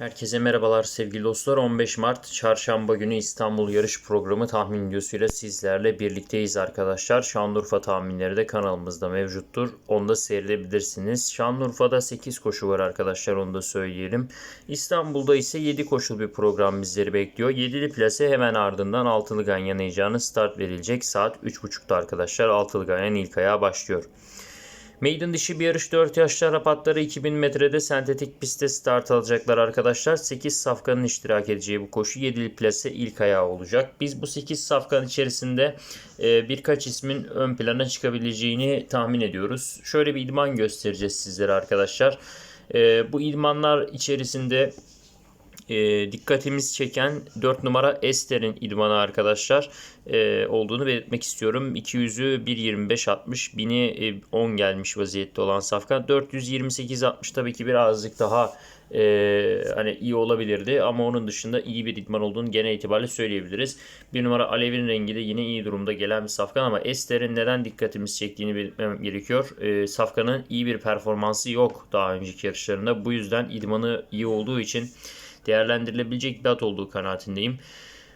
Herkese merhabalar sevgili dostlar. 15 Mart Çarşamba günü İstanbul yarış programı tahmin videosuyla sizlerle birlikteyiz arkadaşlar. Şanlıurfa tahminleri de kanalımızda mevcuttur. Onu da seyredebilirsiniz. Şanlıurfa'da 8 koşu var arkadaşlar onu da söyleyelim. İstanbul'da ise 7 koşul bir program bizleri bekliyor. 7'li plase hemen ardından altılı ganyan heyecanı start verilecek. Saat 3.30'da arkadaşlar altılı ganyan ilk ayağa başlıyor. Maiden dişi bir yarış 4 yaşlı Arap atları 2000 metrede sentetik pistte start alacaklar arkadaşlar. 8 safkanın iştirak edeceği bu koşu 7'li plase ilk ayağı olacak. Biz bu 8 safkan içerisinde e, birkaç ismin ön plana çıkabileceğini tahmin ediyoruz. Şöyle bir idman göstereceğiz sizlere arkadaşlar. E, bu idmanlar içerisinde e, dikkatimiz çeken 4 numara Ester'in idmanı arkadaşlar e, olduğunu belirtmek istiyorum. 200'ü 1.25 60, 1000'i e, 10 gelmiş vaziyette olan Safkan. 428 60 tabii ki birazcık daha e, hani iyi olabilirdi ama onun dışında iyi bir idman olduğunu genel itibariyle söyleyebiliriz. Bir numara Alev'in rengi de yine iyi durumda gelen bir Safkan ama Ester'in neden dikkatimiz çektiğini belirtmem gerekiyor. E, Safkan'ın iyi bir performansı yok daha önceki yarışlarında. Bu yüzden idmanı iyi olduğu için değerlendirilebilecek bir at olduğu kanaatindeyim.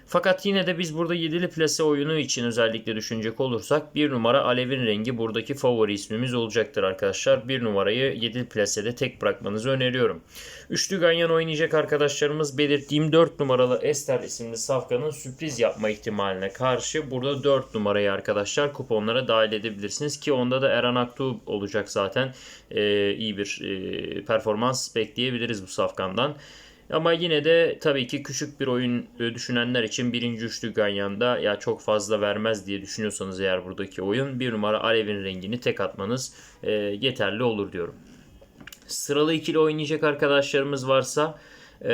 Fakat yine de biz burada 7'li plase oyunu için özellikle düşünecek olursak bir numara Alev'in rengi buradaki favori ismimiz olacaktır arkadaşlar. Bir numarayı 7'li plasede tek bırakmanızı öneriyorum. Üçlü ganyan oynayacak arkadaşlarımız belirttiğim 4 numaralı Ester isimli safkanın sürpriz yapma ihtimaline karşı burada 4 numarayı arkadaşlar kuponlara dahil edebilirsiniz ki onda da Eren Aktuğ olacak zaten. Ee, iyi bir e, performans bekleyebiliriz bu safkandan. Ama yine de tabii ki küçük bir oyun e, düşünenler için birinci üçlü Ganyan'da ya çok fazla vermez diye düşünüyorsanız eğer buradaki oyun bir numara Alev'in rengini tek atmanız e, yeterli olur diyorum. Sıralı ikili oynayacak arkadaşlarımız varsa e,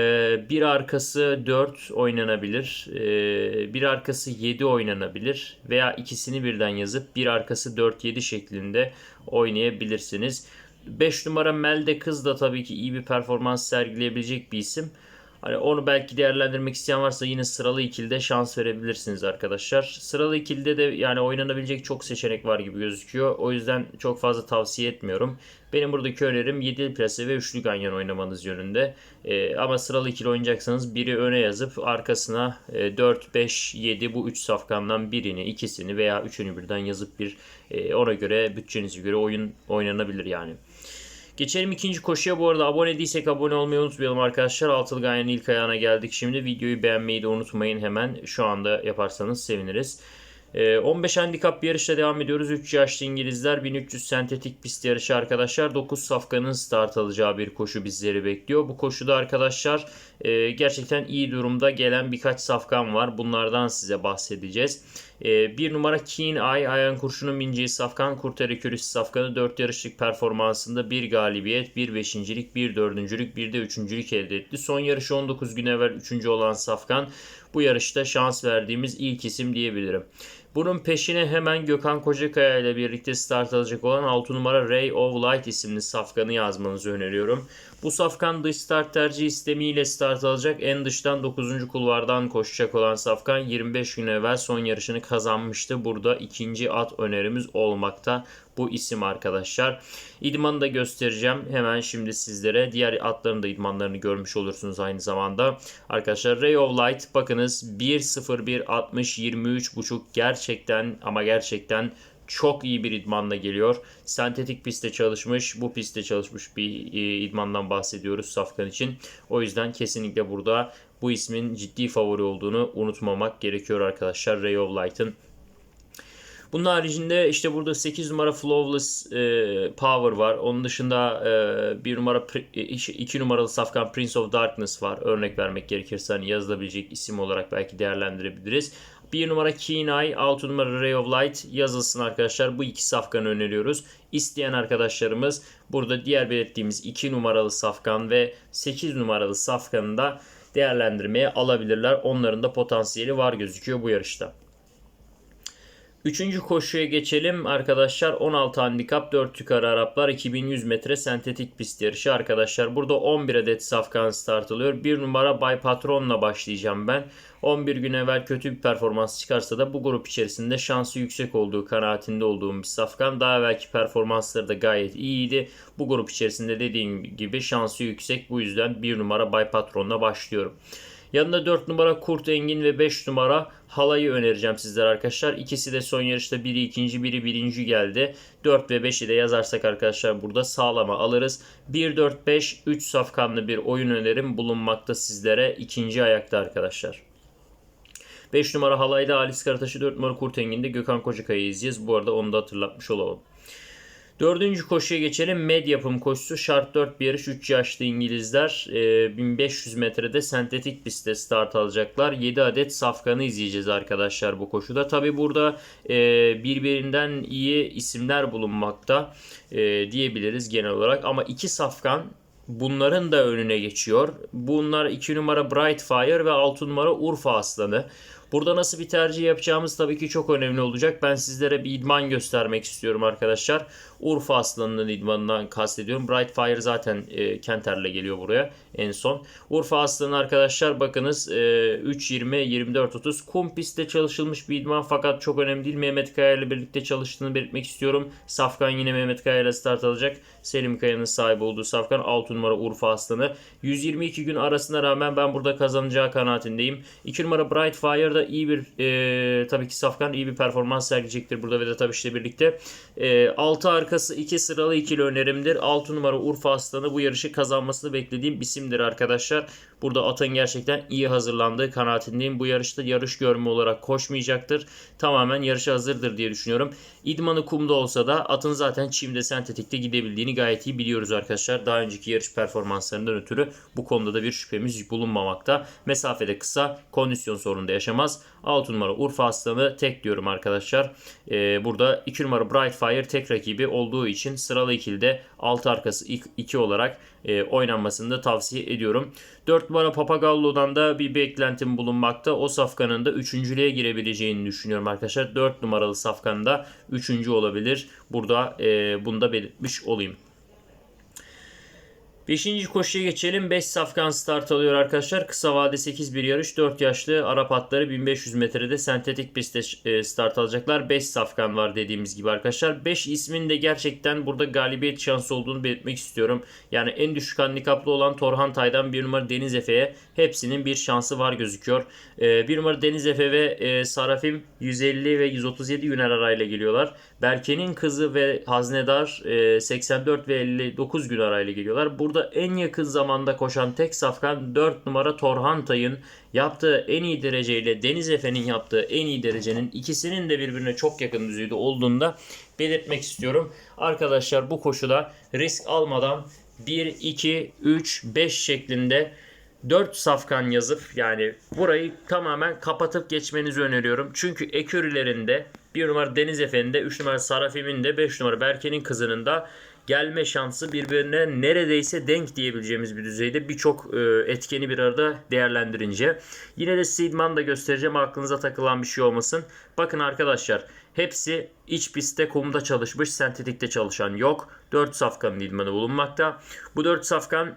bir arkası 4 oynanabilir, e, bir arkası 7 oynanabilir veya ikisini birden yazıp bir arkası 4-7 şeklinde oynayabilirsiniz. 5 numara Melde Kız da tabii ki iyi bir performans sergileyebilecek bir isim. Hani onu belki değerlendirmek isteyen varsa yine sıralı ikilide şans verebilirsiniz arkadaşlar. Sıralı ikilide de yani oynanabilecek çok seçenek var gibi gözüküyor. O yüzden çok fazla tavsiye etmiyorum. Benim buradaki önerim 7'li plase ve 3'lü ganyan oynamanız yönünde. Ee, ama sıralı ikili oynayacaksanız biri öne yazıp arkasına e, 4, 5, 7 bu 3 safkandan birini, ikisini veya üçünü birden yazıp bir e, ona göre bütçenize göre oyun oynanabilir yani. Geçelim ikinci koşuya. Bu arada abone değilsek abone olmayı unutmayalım arkadaşlar. Altılı Ganyan'ın ilk ayağına geldik. Şimdi videoyu beğenmeyi de unutmayın hemen. Şu anda yaparsanız seviniriz. 15 handikap bir yarışla devam ediyoruz. 3 yaşlı İngilizler 1300 sentetik pist yarışı arkadaşlar. 9 safkanın start alacağı bir koşu bizleri bekliyor. Bu koşuda arkadaşlar e, gerçekten iyi durumda gelen birkaç safkan var. Bunlardan size bahsedeceğiz. E, bir numara Keen Eye Ayan Kurşun'un bineceği safkan Kurtarı Körüsü safkanı 4 yarışlık performansında bir galibiyet, bir beşincilik, bir dördüncülük, bir de üçüncülük elde etti. Son yarışı 19 gün evvel üçüncü olan safkan bu yarışta şans verdiğimiz ilk isim diyebilirim. Bunun peşine hemen Gökhan Kocakaya ile birlikte start alacak olan 6 numara Ray of Light isimli safkanı yazmanızı öneriyorum. Bu safkan dış start tercih istemiyle start alacak. En dıştan 9. kulvardan koşacak olan safkan 25 gün evvel son yarışını kazanmıştı. Burada ikinci at önerimiz olmakta bu isim arkadaşlar. İdmanı da göstereceğim hemen şimdi sizlere. Diğer atların da idmanlarını görmüş olursunuz aynı zamanda. Arkadaşlar Ray of Light bakınız 1.01 60 23.5 gerçekten ama gerçekten çok iyi bir idmanla geliyor. Sentetik pistte çalışmış, bu pistte çalışmış bir e, idmandan bahsediyoruz Safkan için. O yüzden kesinlikle burada bu ismin ciddi favori olduğunu unutmamak gerekiyor arkadaşlar Ray of Light'ın. Bunun haricinde işte burada 8 numara Flawless e, Power var. Onun dışında e, 1 numara 2 e, numaralı safkan Prince of Darkness var. Örnek vermek gerekirse hani yazılabilecek isim olarak belki değerlendirebiliriz. 1 numara Keen Eye, 6 numara Ray of Light yazılsın arkadaşlar. Bu iki safkanı öneriyoruz. İsteyen arkadaşlarımız burada diğer belirttiğimiz 2 numaralı safkan ve 8 numaralı safkanı da değerlendirmeye alabilirler. Onların da potansiyeli var gözüküyor bu yarışta. Üçüncü koşuya geçelim arkadaşlar. 16 handikap 4 yukarı Araplar 2100 metre sentetik pist yarışı arkadaşlar. Burada 11 adet safkan start alıyor. 1 numara Bay Patron'la başlayacağım ben. 11 gün evvel kötü bir performans çıkarsa da bu grup içerisinde şansı yüksek olduğu kanaatinde olduğum bir safkan. Daha evvelki performansları da gayet iyiydi. Bu grup içerisinde dediğim gibi şansı yüksek. Bu yüzden 1 numara Bay Patron'la başlıyorum. Yanında 4 numara Kurt Engin ve 5 numara Halay'ı önereceğim sizlere arkadaşlar. İkisi de son yarışta biri ikinci biri birinci geldi. 4 ve 5'i de yazarsak arkadaşlar burada sağlama alırız. 1-4-5 3 safkanlı bir oyun önerim bulunmakta sizlere ikinci ayakta arkadaşlar. 5 numara Halay'da Halis Karataş'ı 4 numara Kurt Engin'de Gökhan Kocakay'ı izleyeceğiz. Bu arada onu da hatırlatmış olalım. Dördüncü koşuya geçelim. Med yapım koşusu. Şart 4 bir yarış. 3 yaşlı İngilizler. E, 1500 metrede sentetik pistte start alacaklar. 7 adet safkanı izleyeceğiz arkadaşlar bu koşuda. Tabi burada e, birbirinden iyi isimler bulunmakta e, diyebiliriz genel olarak. Ama iki safkan bunların da önüne geçiyor. Bunlar 2 numara Bright Fire ve 6 numara Urfa Aslanı. Burada nasıl bir tercih yapacağımız tabii ki çok önemli olacak. Ben sizlere bir idman göstermek istiyorum arkadaşlar. Urfa Aslanı'nın idmanından kastediyorum. Bright Fire zaten e, Kenter'le geliyor buraya en son. Urfa Aslanı arkadaşlar bakınız e, 3 20 24 30 kum pistte çalışılmış bir idman fakat çok önemli değil. Mehmet Kaya ile birlikte çalıştığını belirtmek istiyorum. Safkan yine Mehmet Kaya ile start alacak. Selim Kaya'nın sahibi olduğu Safkan 6 numara Urfa Aslanı. 122 gün arasına rağmen ben burada kazanacağı kanaatindeyim. 2 numara Bright Fire'da iyi bir e, tabii ki Safkan iyi bir performans sergileyecektir burada ve de tabii işte birlikte. E, 6 arkası 2 sıralı ikili önerimdir. 6 numara Urfa Aslanı bu yarışı kazanmasını beklediğim isimdir arkadaşlar. Burada atın gerçekten iyi hazırlandığı kanaatindeyim. Bu yarışta yarış görme olarak koşmayacaktır. Tamamen yarışa hazırdır diye düşünüyorum. İdmanı kumda olsa da atın zaten çimde sentetikte gidebildiğini gayet iyi biliyoruz arkadaşlar. Daha önceki yarış performanslarından ötürü bu konuda da bir şüphemiz bulunmamakta. Mesafede kısa, kondisyon sorunu da yaşamaz. 6 numara Urfa Aslanı tek diyorum arkadaşlar. Ee, burada 2 numara Bright Fire tek rakibi olduğu için sıralı ikilde 6 arkası 2 olarak e, oynanmasını da tavsiye ediyorum. 4 numara Papagallo'dan da bir beklentim bulunmakta. O safkanın da 3.lüğe girebileceğini düşünüyorum arkadaşlar. 4 numaralı safkan da 3. olabilir. Burada e, bunu da belirtmiş olayım. Beşinci koşuya geçelim. 5 safkan start alıyor arkadaşlar. Kısa vade 8 bir yarış. 4 yaşlı Arap atları 1500 metrede sentetik pistte e, start alacaklar. 5 safkan var dediğimiz gibi arkadaşlar. 5 ismin de gerçekten burada galibiyet şansı olduğunu belirtmek istiyorum. Yani en düşük handikaplı olan Torhan Tay'dan 1 numara Deniz Efe'ye hepsinin bir şansı var gözüküyor. 1 e, numara Deniz Efe ve e, Sarafim 150 ve 137 Yüner arayla geliyorlar. Berke'nin kızı ve Haznedar 84 ve 59 gün arayla geliyorlar. Burada burada en yakın zamanda koşan tek safkan 4 numara Torhan Tay'ın yaptığı en iyi dereceyle Deniz Efe'nin yaptığı en iyi derecenin ikisinin de birbirine çok yakın düzeyde olduğunda belirtmek istiyorum. Arkadaşlar bu koşuda risk almadan 1, 2, 3, 5 şeklinde 4 safkan yazıp yani burayı tamamen kapatıp geçmenizi öneriyorum. Çünkü ekürülerinde 1 numara Deniz Efe'nin 3 numara Sarafim'in de 5 numara Berke'nin kızının da gelme şansı birbirine neredeyse denk diyebileceğimiz bir düzeyde birçok e, etkeni bir arada değerlendirince. Yine de Seedman da göstereceğim aklınıza takılan bir şey olmasın. Bakın arkadaşlar hepsi iç pistte kumda çalışmış sentetikte çalışan yok. 4 safkanın idmanı bulunmakta. Bu 4 safkan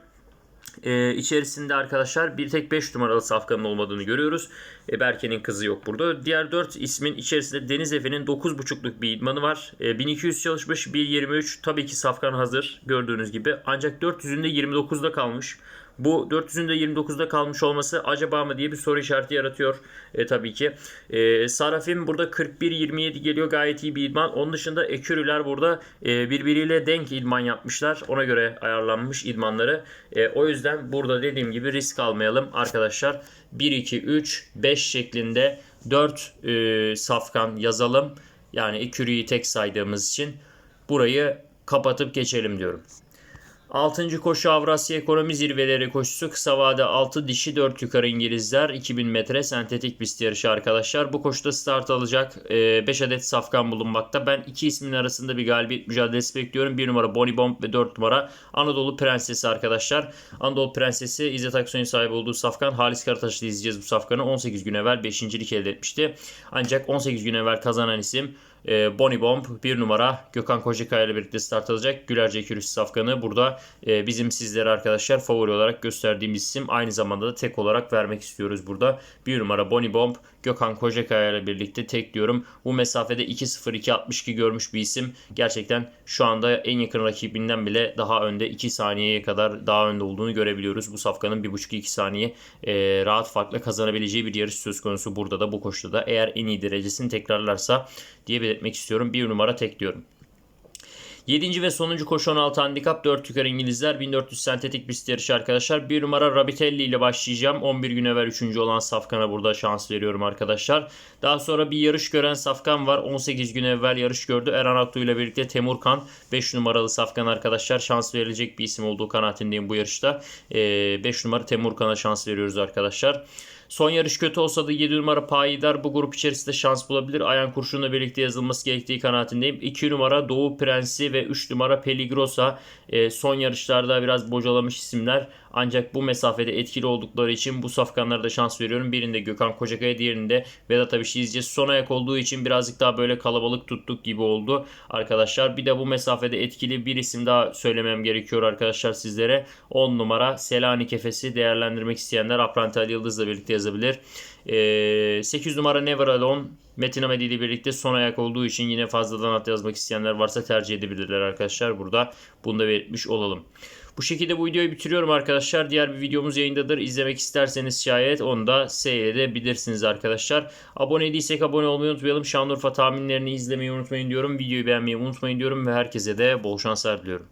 e, içerisinde arkadaşlar bir tek 5 numaralı safkanın olmadığını görüyoruz. E, Berke'nin kızı yok burada. Diğer 4 ismin içerisinde Deniz Efe'nin 9.5'luk bir idmanı var. E, 1200 çalışmış 1.23 tabii ki safkan hazır gördüğünüz gibi. Ancak 400'ünde 29'da kalmış. Bu 400'ün de 29'da kalmış olması acaba mı diye bir soru işareti yaratıyor e, tabii ki. E, Sarafim burada 41-27 geliyor gayet iyi bir idman. Onun dışında Ekürüler burada e, birbiriyle denk idman yapmışlar. Ona göre ayarlanmış idmanları. E, o yüzden burada dediğim gibi risk almayalım arkadaşlar. 1, 2, 3, 5 şeklinde 4 e, safkan yazalım. Yani Ekürü'yü tek saydığımız için burayı kapatıp geçelim diyorum. 6. koşu Avrasya Ekonomi Zirveleri koşusu kısa vade 6 dişi 4 yukarı İngilizler 2000 metre sentetik pist yarışı arkadaşlar. Bu koşuda start alacak 5 adet safkan bulunmakta. Ben iki ismin arasında bir galibiyet mücadelesi bekliyorum. 1 numara Bonnie Bomb ve 4 numara Anadolu Prensesi arkadaşlar. Anadolu Prensesi İzzet Aksoy'un sahibi olduğu safkan Halis Karataş'ta izleyeceğiz bu safkanı. 18 gün evvel 5.lik elde etmişti. Ancak 18 gün evvel kazanan isim e, Bonnie Bomb 1 numara Gökhan Kocakaya ile birlikte start alacak. Gülerce Kürüs Safkan'ı burada e, bizim sizlere arkadaşlar favori olarak gösterdiğimiz isim. Aynı zamanda da tek olarak vermek istiyoruz burada. 1 numara Bonnie Bomb Gökhan Kocakaya ile birlikte tek diyorum. Bu mesafede 2.02.62 görmüş bir isim. Gerçekten şu anda en yakın rakibinden bile daha önde 2 saniyeye kadar daha önde olduğunu görebiliyoruz. Bu safkanın 1.5-2 saniye e, rahat farkla kazanabileceği bir yarış söz konusu burada da bu koşuda da. Eğer en iyi derecesini tekrarlarsa diye belirtmek istiyorum. Bir numara tek diyorum. 7. ve sonuncu koşu 16 handikap 4 yukarı İngilizler 1400 sentetik pist yarışı arkadaşlar. 1 numara Rabitelli ile başlayacağım. 11 gün evvel 3. olan Safkan'a burada şans veriyorum arkadaşlar. Daha sonra bir yarış gören Safkan var. 18 gün evvel yarış gördü. Eren Aktu ile birlikte Temurkan 5 numaralı Safkan arkadaşlar şans verilecek bir isim olduğu kanaatindeyim bu yarışta. 5 numara Temurkan'a şans veriyoruz arkadaşlar. Son yarış kötü olsa da 7 numara Payidar bu grup içerisinde şans bulabilir. Ayan Kurşun'la birlikte yazılması gerektiği kanaatindeyim. 2 numara Doğu Prensi ve 3 numara Peligrosa e, son yarışlarda biraz bocalamış isimler. Ancak bu mesafede etkili oldukları için bu safkanlara da şans veriyorum. Birinde Gökhan Kocakaya, diğerinde Vedat Abiş'i izleyeceğiz. Son ayak olduğu için birazcık daha böyle kalabalık tuttuk gibi oldu arkadaşlar. Bir de bu mesafede etkili bir isim daha söylemem gerekiyor arkadaşlar sizlere. 10 numara Selanik Efes'i değerlendirmek isteyenler Apranti Ali Yıldız'la birlikte yazabilir. Ee, 8 numara Never Alone Metin Amedi ile birlikte son ayak olduğu için yine fazladan at yazmak isteyenler varsa tercih edebilirler arkadaşlar. Burada bunu da belirtmiş olalım. Bu şekilde bu videoyu bitiriyorum arkadaşlar. Diğer bir videomuz yayındadır. İzlemek isterseniz şayet onu da seyredebilirsiniz arkadaşlar. Abone değilsek abone olmayı unutmayalım. Şanlıurfa tahminlerini izlemeyi unutmayın diyorum. Videoyu beğenmeyi unutmayın diyorum ve herkese de bol şanslar diliyorum.